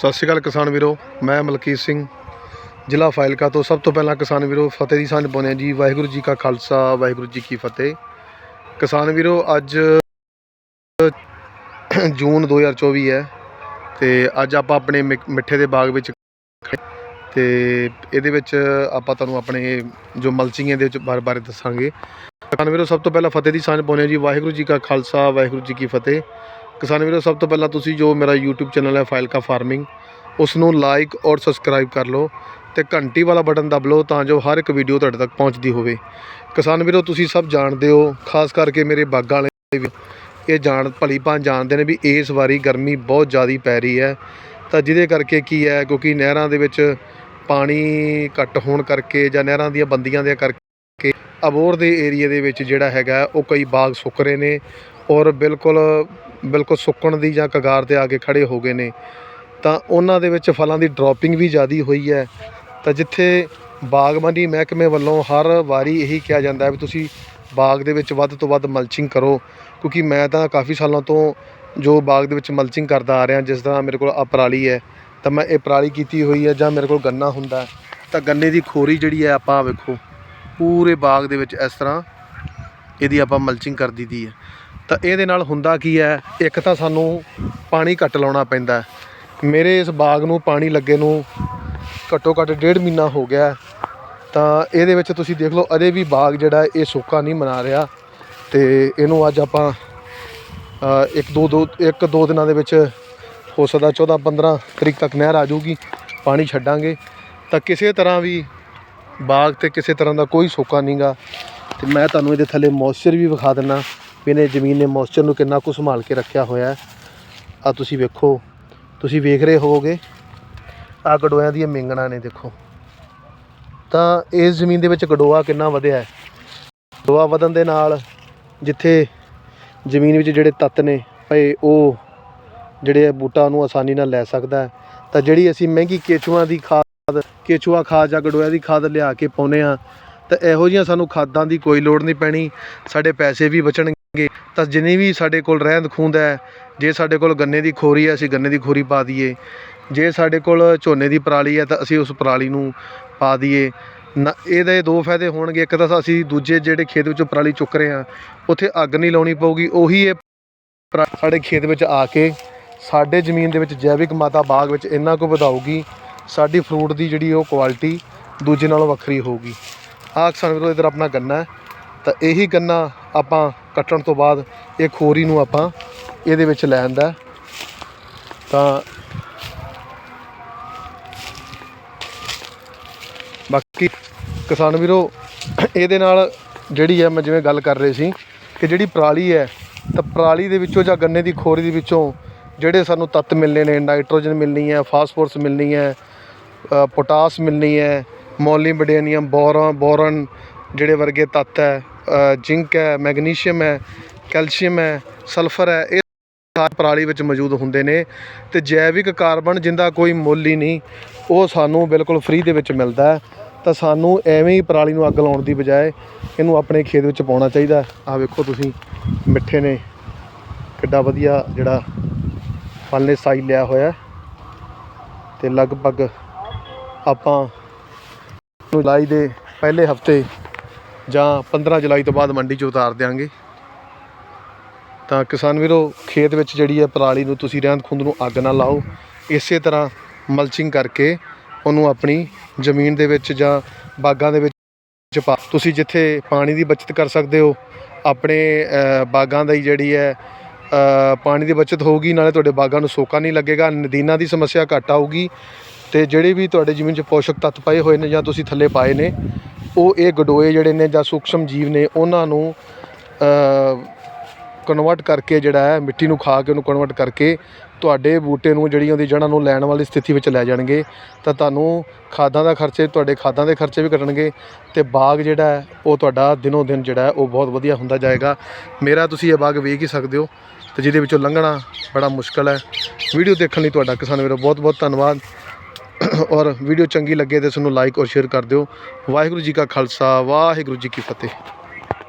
ਸਤਿ ਸ਼੍ਰੀ ਅਕਾਲ ਕਿਸਾਨ ਵੀਰੋ, ਮੈਂ ਮਲਕੀਤ ਸਿੰਘ, ਜ਼ਿਲ੍ਹਾ ਫਾਇਲਕਾ ਤੋਂ। ਸਭ ਤੋਂ ਪਹਿਲਾਂ ਕਿਸਾਨ ਵੀਰੋ, ਫਤਿਹ ਦੀ ਸਾਂਝ ਪਾਉਂਦੇ ਹਾਂ ਜੀ। ਵਾਹਿਗੁਰੂ ਜੀ ਕਾ ਖਾਲਸਾ, ਵਾਹਿਗੁਰੂ ਜੀ ਕੀ ਫਤਿਹ। ਕਿਸਾਨ ਵੀਰੋ, ਅੱਜ ਜੂਨ 2024 ਹੈ ਤੇ ਅੱਜ ਆਪਾਂ ਆਪਣੇ ਮਿ- ਮਿੱਠੇ ਦੇ ਬਾਗ ਵਿੱਚ ਖੜੇ ਤੇ ਇਹਦੇ ਵਿੱਚ ਆਪਾਂ ਤੁਹਾਨੂੰ ਆਪਣੇ ਜੋ ਮਲਚਿੰਗ ਦੇ ਵਿੱਚ ਬਾਰੇ ਬਾਰੇ ਦੱਸਾਂਗੇ। ਕਿਸਾਨ ਵੀਰੋ, ਸਭ ਤੋਂ ਪਹਿਲਾਂ ਫਤਿਹ ਦੀ ਸਾਂਝ ਪਾਉਂਦੇ ਹਾਂ ਜੀ। ਵਾਹਿਗੁਰੂ ਜੀ ਕਾ ਖਾਲਸਾ, ਵਾਹਿਗੁਰੂ ਜੀ ਕੀ ਫਤਿਹ। ਕਿਸਾਨ ਵੀਰੋ, ਸਭ ਤੋਂ ਪਹਿਲਾਂ ਤੁਸੀਂ ਜੋ ਮੇਰਾ YouTube ਚੈਨਲ ਹੈ ਫਾਇਲਕਾ ਫਾਰਮਿੰਗ, ਉਸ ਨੂੰ ਲਾਈਕ ਔਰ ਸਬਸਕ੍ਰਾਈਬ ਕਰ ਲਓ ਤੇ ਘੰਟੀ ਵਾਲਾ ਬਟਨ ਦਬ ਲਓ ਤਾਂ ਜੋ ਹਰ ਇੱਕ ਵੀਡੀਓ ਤੁਹਾਡੇ ਤੱਕ ਪਹੁੰਚਦੀ ਹੋਵੇ। ਕਿਸਾਨ ਵੀਰੋ, ਤੁਸੀਂ ਸਭ ਜਾਣਦੇ ਹੋ, ਖਾਸ ਕਰਕੇ ਮੇਰੇ ਬਾਗਾਂ ਵਾਲੇ ਵੀ, ਇਹ ਜਾਣ, ਭਲੀ ਭਾਂ ਜਾਣਦੇ ਨੇ ਵੀ ਇਸ ਵਾਰੀ ਗਰਮੀ ਬਹੁਤ ਜ਼ਿਆਦਾ ਪੈ ਰਹੀ ਹੈ। ਤਾਂ ਜਿਹਦੇ ਕਰਕੇ ਕੀ ਹੈ, ਕਿਉਂਕਿ ਨਹਿਰਾਂ ਦੇ ਵਿੱਚ ਪਾਣੀ ਘੱਟ ਹੋਣ ਕਰਕੇ ਜਾਂ ਨਹਿਰਾਂ ਦੀਆਂ ਬੰਦੀਆਂ ਦੇ ਕਰਕੇ ਅਬੋਰ ਦੇ ਏਰੀਏ ਦੇ ਵਿੱਚ ਜਿਹੜਾ ਹੈਗਾ, ਉਹ ਕਈ ਬਾਗ ਸੁੱਕ ਰਹੇ ਨੇ ਔਰ ਬਿਲਕੁਲ ਬਿਲਕੁਲ ਸੁੱਕਣ ਦੀ ਜਾਂ ਕਗਾਰ ਤੇ ਆ ਕੇ ਖੜੇ ਹੋ ਗਏ ਨੇ, ਤਾਂ ਉਹਨਾਂ ਦੇ ਵਿੱਚ ਫਲਾਂ ਦੀ ਡ੍ਰੌਪਿੰਗ ਵੀ ਜ਼ਿਆਦੀ ਹੋਈ ਹੈ। ਤਾਂ ਜਿੱਥੇ ਬਾਗਬਾਨੀ ਮਹਿਕਮੇ ਵੱਲੋਂ ਹਰ ਵਾਰੀ ਇਹੀ ਕਿਹਾ ਜਾਂਦਾ ਹੈ ਵੀ ਤੁਸੀਂ ਬਾਗ ਦੇ ਵਿੱਚ ਵੱਧ ਤੋਂ ਵੱਧ ਮਲਚਿੰਗ ਕਰੋ, ਕਿਉਂਕਿ ਮੈਂ ਤਾਂ ਕਾਫੀ ਸਾਲਾਂ ਤੋਂ ਜੋ ਬਾਗ ਦੇ ਵਿੱਚ ਮਲਚਿੰਗ ਕਰਦਾ ਆ ਰਿਹਾ, ਜਿਸ ਤਰ੍ਹਾਂ ਮੇਰੇ ਕੋਲ ਆਹ ਪਰਾਲੀ ਹੈ, ਤਾਂ ਮੈਂ ਇਹ ਪਰਾਲੀ ਕੀਤੀ ਹੋਈ ਹੈ ਜਾਂ ਮੇਰੇ ਕੋਲ ਗੰਨਾ ਹੁੰਦਾ ਤਾਂ ਗੰਨੇ ਦੀ ਖੋਰੀ ਜਿਹੜੀ ਹੈ ਆਪਾਂ ਵੇਖੋ, ਪੂਰੇ ਬਾਗ ਦੇ ਵਿੱਚ ਇਸ ਤਰ੍ਹਾਂ ਇਹਦੀ ਆਪਾਂ ਮਲਚਿੰਗ ਕਰ ਦਿੱਤੀ ਹੈ। ਤਾਂ ਇਹਦੇ ਨਾਲ ਹੁੰਦਾ ਕੀ ਹੈ? ਇੱਕ ਤਾਂ ਸਾਨੂੰ ਪਾਣੀ ਘੱਟ ਲਾਉਣਾ ਪੈਂਦਾ ਮੇਰੇ ਇਸ ਬਾਗ ਨੂੰ ਪਾਣੀ ਲੱਗੇ ਨੂੰ ਘੱਟੋ ਘੱਟ ਡੇਢ ਮਹੀਨਾ ਹੋ ਗਿਆ ਤਾਂ ਇਹਦੇ ਵਿੱਚ ਤੁਸੀਂ ਦੇਖ ਲਓ, ਅਜੇ ਵੀ ਬਾਗ ਜਿਹੜਾ ਇਹ ਸੁੱਕਾ ਨਹੀਂ ਮਨਾ ਰਿਹਾ। ਤੇ ਇਹਨੂੰ ਅੱਜ ਆਪਾਂ ਇੱਕ ਦੋ ਦੋ, ਇੱਕ ਦੋ ਦਿਨਾਂ ਦੇ ਵਿੱਚ ਹੋ ਸਕਦਾ 14 15 ਤਰੀਕ ਤੱਕ ਨਹਿਰ ਆ ਜਾਊਗੀ, ਪਾਣੀ ਛੱਡਾਂਗੇ। ਤਾਂ ਕਿਸੇ ਤਰ੍ਹਾਂ ਵੀ ਬਾਗ ਤੇ ਕਿਸੇ ਤਰ੍ਹਾਂ ਦਾ ਕੋਈ ਸੋਕਾ ਨਹੀਂਗਾ ਤੇ ਮੈਂ ਤੁਹਾਨੂੰ ਇਹਦੇ ਥੱਲੇ ਮੋਇਸਚਰ ਵੀ ਵਿਖਾ ਦਿੰਨਾ ਵੀ ਇਹਨੇ ਜ਼ਮੀਨ ਨੇ ਮੋਇਸਚਰ ਨੂੰ ਕਿੰਨਾ ਕੁ ਸੰਭਾਲ ਕੇ ਰੱਖਿਆ ਹੋਇਆ ਹੈ। ਆ ਤੁਸੀਂ ਵੇਖੋ, ਤੁਸੀਂ ਵੇਖ ਰਹੇ ਹੋਵੋਗੇ ਆ ਗਡੋਇਆਂ ਦੀਆਂ ਮਿੰਗਣਾ ਨੇ ਦੇਖੋ। ਤਾਂ ਇਸ ਜ਼ਮੀਨ ਦੇ ਵਿੱਚ ਗਡੋਆ ਕਿੰਨਾ ਵਧਿਆ ਹੈ। ਗਡੋਆ ਵਧਣ ਦੇ ਨਾਲ ਜਿੱਥੇ ਜ਼ਮੀਨ ਵਿੱਚ ਜਿਹੜੇ ਤੱਤ ਨੇ ਪਏ ਉਹ ਜਿਹੜੇ ਬੂਟਾ ਨੂੰ ਆਸਾਨੀ ਨਾਲ ਲੈ ਸਕਦਾ ਤਾਂ ਜਿਹੜੀ ਅਸੀਂ ਮਹਿੰਗੀ ਕੇਚੂਆਂ ਦੀ ਖਾਦ, ਕੇਚੂਆ ਖਾਦ ਜਾਂ ਗਡੋਇਆ ਦੀ ਖਾਦ ਲਿਆ ਕੇ ਪਾਉਨੇ ਆ ਤਾਂ ਇਹੋ ਜਿਹੀਆਂ ਸਾਨੂੰ ਖਾਦਾਂ ਦੀ ਕੋਈ ਲੋੜ ਨਹੀਂ ਪੈਣੀ, ਸਾਡੇ ਪੈਸੇ ਵੀ ਬਚਣਗੇ। ਤਾਂ ਜਿੰਨੀ ਵੀ ਸਾਡੇ ਕੋਲ ਰਹਿੰਦ ਖੂੰਹਦ ਹੈ, ਜੇ ਸਾਡੇ ਕੋਲ ਗੰਨੇ ਦੀ ਖੋਰੀ ਹੈ, ਅਸੀਂ ਗੰਨੇ ਦੀ ਖੋਰੀ ਪਾ ਦਈਏ। ਜੇ ਸਾਡੇ ਕੋਲ ਝੋਨੇ ਦੀ ਪਰਾਲੀ ਹੈ, ਤਾਂ ਅਸੀਂ ਉਸ ਪਰਾਲੀ ਨੂੰ ਪਾ ਦਈਏ। ਨਾ, ਇਹਦੇ ਦੋ ਫਾਇਦੇ ਹੋਣਗੇ। ਇੱਕ ਤਾਂ ਅਸੀਂ ਦੂਜੇ ਜਿਹੜੇ ਖੇਤ ਵਿੱਚੋਂ ਪਰਾਲੀ ਚੁੱਕ ਰਹੇ ਹਾਂ, ਉੱਥੇ ਅੱਗ ਨਹੀਂ ਲਾਉਣੀ ਪਊਗੀ। ਉਹੀ ਇਹ ਪਰਾ- ਸਾਡੇ ਖੇਤ ਵਿੱਚ ਆ ਕੇ ਸਾਡੇ ਜ਼ਮੀਨ ਦੇ ਵਿੱਚ ਜੈਵਿਕ ਮਾਤਾ ਬਾਗ ਵਿੱਚ ਇੰਨਾ ਕੁ ਵਧਾਊਗੀ, ਸਾਡੀ ਫਰੂਟ ਦੀ ਜਿਹੜੀ ਉਹ ਕੁਆਲਿਟੀ ਦੂਜੇ ਨਾਲੋਂ ਵੱਖਰੀ ਹੋਊਗੀ। ਆਹ ਕਿਸਾਨ ਵੀਰੋ, ਇਧਰ ਆਪਣਾ ਗੰਨਾ ਹੈ। ਤਾਂ ਇਹੀ ਗੰਨਾ ਆਪਾਂ ਕੱਟਣ ਤੋਂ ਬਾਅਦ ਇਹ ਖੋਰੀ ਨੂੰ ਆਪਾਂ ਇਹਦੇ ਵਿੱਚ ਲੈ ਆਂਦਾ ਤਾਂ ਬਾਕੀ ਕਿਸਾਨ ਵੀਰੋ, ਇਹਦੇ ਨਾਲ ਜਿਹੜੀ ਹੈ ਮੈਂ ਜਿਵੇਂ ਗੱਲ ਕਰ ਰਹੇ ਸੀ ਕਿ ਜਿਹੜੀ ਪਰਾਲੀ ਹੈ, ਤਾਂ ਪਰਾਲੀ ਦੇ ਵਿੱਚੋਂ ਜਾਂ ਗੰਨੇ ਦੀ ਖੋਰੀ ਦੇ ਵਿੱਚੋਂ ਜਿਹੜੇ ਸਾਨੂੰ ਤੱਤ ਮਿਲਨੇ ਨੇ, ਨਾਈਟ੍ਰੋਜਨ ਮਿਲਣੀ ਹੈ, ਫਾਸਫੋਰਸ ਮਿਲਣੀ ਹੈ ਪੋਟਾਸ ਮਿਲਣੀ ਹੈ ਮੋਲੀਬਡੇਨੀਅਮ ਬੋਰਨ ਬੋਰਨ ਜਿਹੜੇ ਵਰਗੇ ਤੱਤ ਹੈ ਜ਼ਿੰਕ ਹੈ, ਮੈਗਨੀਸ਼ੀਅਮ ਹੈ, ਕੈਲਸ਼ੀਅਮ ਹੈ, ਸਲਫਰ ਹੈ, ਇਹ ਸਾਰੇ ਪਰਾਲੀ ਵਿੱਚ ਮੌਜੂਦ ਹੁੰਦੇ ਨੇ ਤੇ ਜੈਵਿਕ ਕਾਰਬਨ ਜਿੰਦਾ ਕੋਈ ਮੁੱਲ ਹੀ ਨਹੀਂ, ਉਹ ਸਾਨੂੰ ਬਿਲਕੁਲ ਫ੍ਰੀ ਦੇ ਵਿੱਚ ਮਿਲਦਾ ਤਾਂ ਸਾਨੂੰ ਐਵੇਂ ਹੀ ਪਰਾਲੀ ਨੂੰ ਅੱਗ ਲਾਉਣ ਦੀ ਬਜਾਏ ਇਹਨੂੰ ਆਪਣੇ ਖੇਤ ਵਿੱਚ ਪਾਉਣਾ ਚਾਹੀਦਾ ਆਹ ਵੇਖੋ ਤੁਸੀਂ, ਮਿੱਠੇ ਨੇ, ਕਿੱਡਾ ਵਧੀਆ ਜਿਹੜਾ ਫਲ ਨੇ ਸਾਈ ਲਿਆ ਹੋਇਆ ਹੈ। ਤੇ ਲਗਭਗ ਆਪਾਂ ਨੂੰ ਜੁਲਾਈ ਦੇ ਪਹਿਲੇ ਹਫ਼ਤੇ ਜਾਂ 15 ਜੁਲਾਈ ਤੋਂ ਬਾਅਦ ਮੰਡੀ 'ਚ ਉਤਾਰ ਦਿਆਂਗੇ। ਤਾਂ ਕਿਸਾਨ ਵੀਰੋ ਖੇਤ ਵਿੱਚ ਜਿਹੜੀ ਹੈ ਪਰਾਲੀ ਨੂੰ ਤੁਸੀਂ ਰਹਿੰਦ ਖੁੰਦ ਨੂੰ ਅੱਗ ਨਾ ਲਾਓ। ਇਸੇ ਤਰ੍ਹਾਂ ਮਲਚਿੰਗ ਕਰਕੇ ਉਹਨੂੰ ਆਪਣੀ ਜ਼ਮੀਨ ਦੇ ਵਿੱਚ ਜਾਂ ਬਾਗਾਂ ਦੇ ਵਿੱਚ ਪਾ ਤੁਸੀਂ ਜਿੱਥੇ ਪਾਣੀ ਦੀ ਬਚਤ ਕਰ ਸਕਦੇ ਹੋ ਆਪਣੇ ਅ, ਬਾਗਾਂ ਦੀ ਜਿਹੜੀ ਹੈ ਪਾਣੀ ਦੀ ਬਚਤ ਹੋਊਗੀ ਨਾਲੇ ਤੁਹਾਡੇ ਬਾਗਾਂ ਨੂੰ ਸੋਕਾ ਨਹੀਂ ਲੱਗੇਗਾ ਨਦੀਨਾਂ ਦੀ ਸਮੱਸਿਆ ਘੱਟ ਆਊਗੀ। ਤੇ ਜਿਹੜੇ ਵੀ ਤੁਹਾਡੇ ਜ਼ਮੀਨ 'ਚ ਪੋਸ਼ਕ ਤੱਤ ਪਏ ਹੋਏ ਨੇ ਜਾਂ ਤੁਸੀਂ ਥੱਲੇ ਪਾਏ ਨੇ ਉਹ ਇਹ ਗਡੋਏ ਜਿਹੜੇ ਨੇ ਜਾਂ ਸੂਖਸ਼ਮ ਜੀਵ ਨੇ, ਉਹਨਾਂ ਨੂੰ ਕਨਵਰਟ ਕਰਕੇ ਜਿਹੜਾ ਹੈ, ਮਿੱਟੀ ਨੂੰ ਖਾ ਕੇ ਉਹਨੂੰ ਕਨਵਰਟ ਕਰਕੇ ਤੁਹਾਡੇ ਬੂਟੇ ਨੂੰ ਜਿਹੜੀ ਉਹਦੀ ਜੜ੍ਹਾਂ ਨੂੰ ਲੈਣ ਵਾਲੀ ਸਥਿਤੀ ਵਿੱਚ ਲੈ ਜਾਣਗੇ। ਤਾਂ ਤੁਹਾਨੂੰ ਖਾਦਾਂ ਦਾ ਖਰਚੇ, ਤੁਹਾਡੇ ਖਾਦਾਂ ਦੇ ਖਰਚੇ ਵੀ ਕੱਟਣਗੇ ਤੇ ਬਾਗ ਜਿਹੜਾ ਹੈ, ਉਹ ਤੁਹਾਡਾ ਦਿਨੋਂ ਦਿਨ ਜਿਹੜਾ ਉਹ ਬਹੁਤ ਵਧੀਆ ਹੁੰਦਾ ਜਾਏਗਾ। ਮੇਰਾ ਤੁਸੀਂ ਇਹ ਬਾਗ ਵੇਖ ਹੀ ਸਕਦੇ ਹੋ ਤੇ ਜਿਹਦੇ ਵਿੱਚੋਂ ਲੰਘਣਾ ਬੜਾ ਮੁਸ਼ਕਲ ਹੈ। ਵੀਡੀਓ ਦੇਖਣ ਲਈ ਤੁਹਾਡਾ ਕਿਸਾਨ ਵੀਰੋ ਬਹੁਤ ਬਹੁਤ ਧੰਨਵਾਦ। ਔਰ ਵੀਡੀਓ ਚੰਗੀ ਲੱਗੇ ਤਾਂ ਇਸ ਨੂੰ ਲਾਈਕ ਔਰ ਸ਼ੇਅਰ ਕਰ ਦਿਓ। ਵਾਹਿਗੁਰੂ ਜੀ ਕਾ ਖਾਲਸਾ, ਵਾਹਿਗੁਰੂ ਜੀ ਕੀ ਫਤਿਹ।